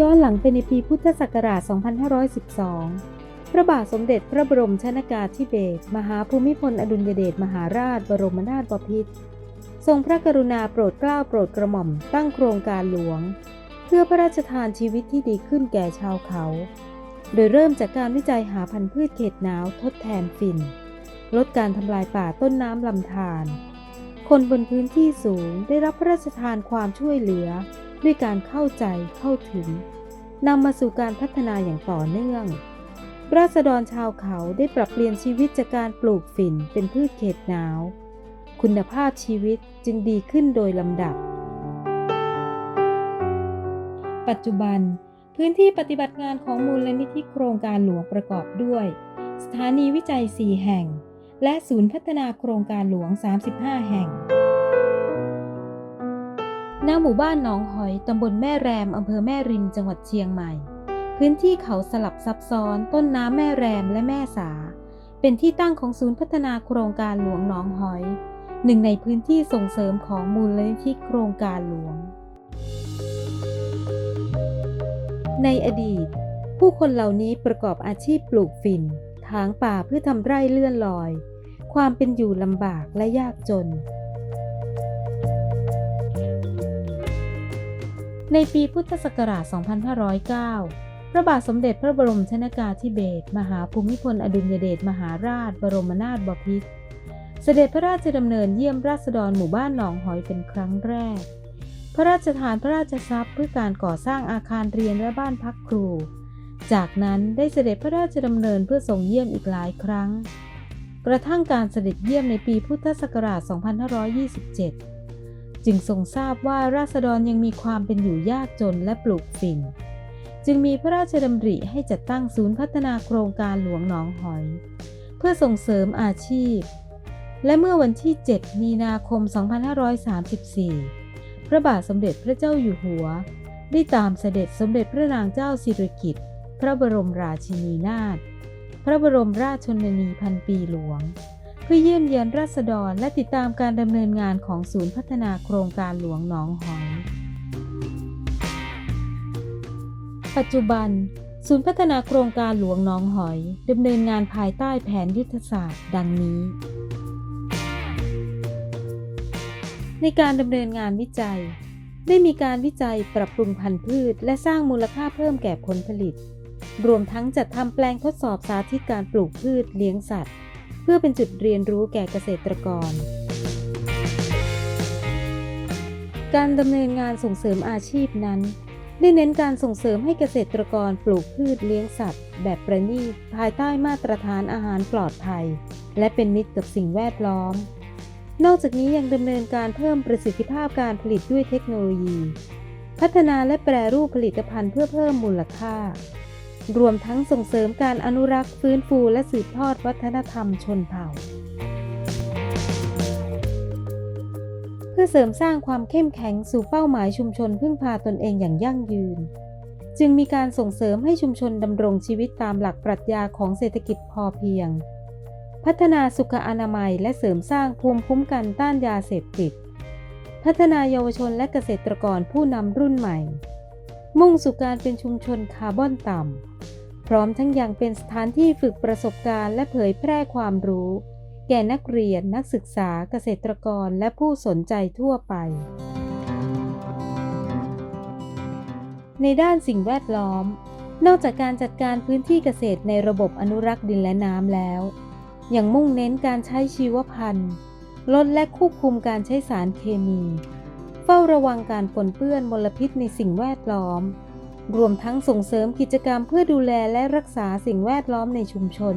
ย้อนหลังไปในปีพุทธศักราช 2512 พระบาทสมเด็จพระบรมชนากาธิเบศรมหาภูมิพลอดุลยเดชมหาราชบรมนาถบพิตรทรงพระกรุณาโปรดเกล้าโปรดกระหม่อมตั้งโครงการหลวง เพื่อพระราชทานชีวิตที่ดีขึ้นแก่ชาวเขา โดยเริ่มจากการวิจัยหาพันธุ์พืชเขตหนาวทดแทนฝิ่นลดการทำลายป่าต้นน้ำลำธารคนบนพื้นที่สูงได้รับพระราชทานความช่วยเหลือ ด้วยการเข้าใจเข้าถึงนำมาสู่การพัฒนาอย่างต่อเนื่อง ราษฎรชาวเขาได้ปรับเปลี่ยนชีวิตจากการปลูกฝิ่นเป็นพืชเขตหนาว คุณภาพชีวิตจึงดีขึ้นโดยลำดับ ปัจจุบัน พื้นที่ปฏิบัติงานของมูลนิธิโครงการหลวงประกอบด้วย สถานีวิจัย 4 แห่ง และศูนย์พัฒนาโครงการหลวง 35 แห่ง ณหมู่บ้านหนองหอยตำบลแม่แรมอำเภอแม่ริมจังหวัดเชียงใหม่ พื้นที่เขาสลับซับซ้อนต้นน้ำแม่แรมและแม่สา เป็นที่ตั้งของศูนย์พัฒนาโครงการหลวงหนองหอย หนึ่งในพื้นที่ส่งเสริมของมูลนิธิโครงการหลวง ในอดีต ผู้คนเหล่านี้ประกอบอาชีพปลูกฝิ่นถางป่าเพื่อทำไร่เลื่อนลอย ความเป็นอยู่ลำบากและยากจน ในปีพุทธศักราช 2509 พระบาทสมเด็จพระบรมชนากาธิเบศรมหาภูมิพลอดุลยเดชมหาราช บรมนาถบพิตรเสด็จพระราชดำเนินเยี่ยมราษฎรหมู่บ้านหนองหอยเป็นครั้งแรก พระราชทานพระราชทรัพย์เพื่อการก่อสร้างอาคารเรียนและบ้านพักครู จากนั้นได้เสด็จพระราชดำเนินเพื่อทรงเยี่ยมอีกหลายครั้ง กระทั่งการเสด็จเยี่ยมในปีพุทธศักราช 2527 จึงทรงทราบว่าราษฎรยังมีความเป็นอยู่ยากจนและปลูกฝิ่น จึงมีพระราชดำริให้จัดตั้งศูนย์พัฒนาโครงการหลวงหนองหอย เพื่อส่งเสริมอาชีพ และเมื่อวันที่ 7 มีนาคม 2534 พระบาทสมเด็จพระเจ้าอยู่หัว ได้ตามเสด็จสมเด็จพระนางเจ้าสิริกิติ์พระบรมราชินีนาถพระบรมราชชนนีพันปีหลวง พื่อเยี่ยมเยียนราษฎรและติดตามการดำเนินงานของศูนย์พัฒนาโครงการหลวงหนองหอยปัจจุบัน ศูนย์พัฒนาโครงการหลวงหนองหอยดำเนินงานภายใต้แผนยุทธศาสตร์ ดังนี้ ในการดำเนินงานวิจัย ได้มีการวิจัยปรับปรุงพันธุ์พืช และสร้างมูลค่าเพิ่มแก่ผลผลิต รวมทั้งจัดทำแปลงทดสอบสาธิตการปลูกพืชเลี้ยงสัตว์ เพื่อเป็นจุดเรียนรู้แก่เกษตรกร การดำเนินงานส่งเสริมอาชีพนั้น ได้เน้นการส่งเสริมให้เกษตรกรปลูกพืชเลี้ยงสัตว์ แบบประณีตภายใต้มาตรฐานอาหารปลอดภัย และเป็นมิตรกับสิ่งแวดล้อม นอกจากนี้ยังดำเนินการเพิ่มประสิทธิภาพการผลิตด้วยเทคโนโลยี พัฒนาและแปรรูปผลิตภัณฑ์เพื่อเพิ่มมูลค่า รวมทั้งส่งเสริมการอนุรักษ์ฟื้นฟูและสืบทอดวัฒนธรรมชนเผ่า เพื่อเสริมสร้างความเข้มแข็งสู่เป้าหมายชุมชนพึ่งพาตนเองอย่างยั่งยืน จึงมีการส่งเสริมให้ชุมชนดำรงชีวิตตามหลักปรัชญาของเศรษฐกิจพอเพียง พัฒนาสุขอนามัยและเสริมสร้างภูมิคุ้มกันต้านยาเสพติด พัฒนาเยาวชนและเกษตรกรผู้นำรุ่นใหม่มุ่งสู่การเป็นชุมชนคาร์บอนต่ำ พร้อมทั้งยังเป็นสถานที่ฝึกประสบการณ์และเผยแพร่ความรู้ แก่นักเรียนนักศึกษาเกษตรกรและผู้สนใจทั่วไป ในด้านสิ่งแวดล้อม นอกจากการจัดการพื้นที่เกษตรในระบบอนุรักษ์ดินและน้ำแล้ว ยังมุ่งเน้นการใช้ชีวพันธุ์ ลดและควบคุมการใช้สารเคมี เฝ้าระวังการปนเปื้อนมลพิษในสิ่งแวดล้อม รวมทั้งส่งเสริมกิจกรรมเพื่อดูแลและรักษาสิ่งแวดล้อมในชุมชน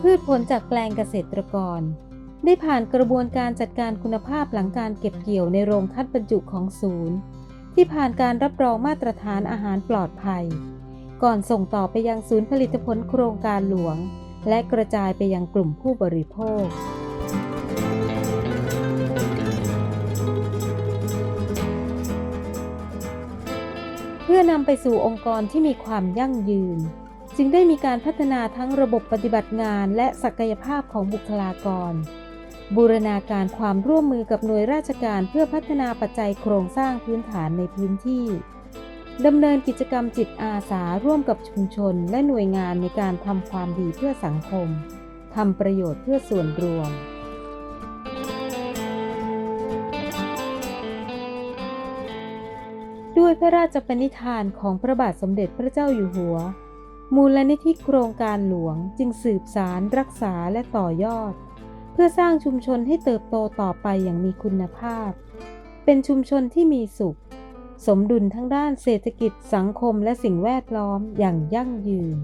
พืชผลจากแปลงเกษตรกร ได้ผ่านกระบวนการจัดการคุณภาพหลังการเก็บเกี่ยวในโรงคัดบรรจุของศูนย์ ที่ผ่านการรับรองมาตรฐานอาหารปลอดภัย ก่อนส่งต่อไปยังศูนย์ผลิตผลโครงการหลวง และกระจายไปยังกลุ่มผู้บริโภค เพื่อนำไปสู่องค์กรที่มีความยั่งยืน จึงได้มีการพัฒนาทั้งระบบปฏิบัติงานและศักยภาพของบุคลากร บูรณาการความร่วมมือกับหน่วยราชการเพื่อพัฒนาปัจจัยโครงสร้างพื้นฐานในพื้นที่ดำเนินกิจกรรมจิตอาสาร่วมกับชุมชนและหน่วยงานในการทำความดีเพื่อสังคมทำประโยชน์เพื่อส่วนรวม พระราชปณิธานของพระบาทสมเด็จพระเจ้าอยู่หัว มูลนิธิโครงการหลวงจึงสืบสารรักษาและต่อยอด เพื่อสร้างชุมชนให้เติบโตต่อไปอย่างมีคุณภาพ เป็นชุมชนที่มีสุข สมดุลทั้งด้านเศรษฐกิจสังคมและสิ่งแวดล้อมอย่างยั่งยืน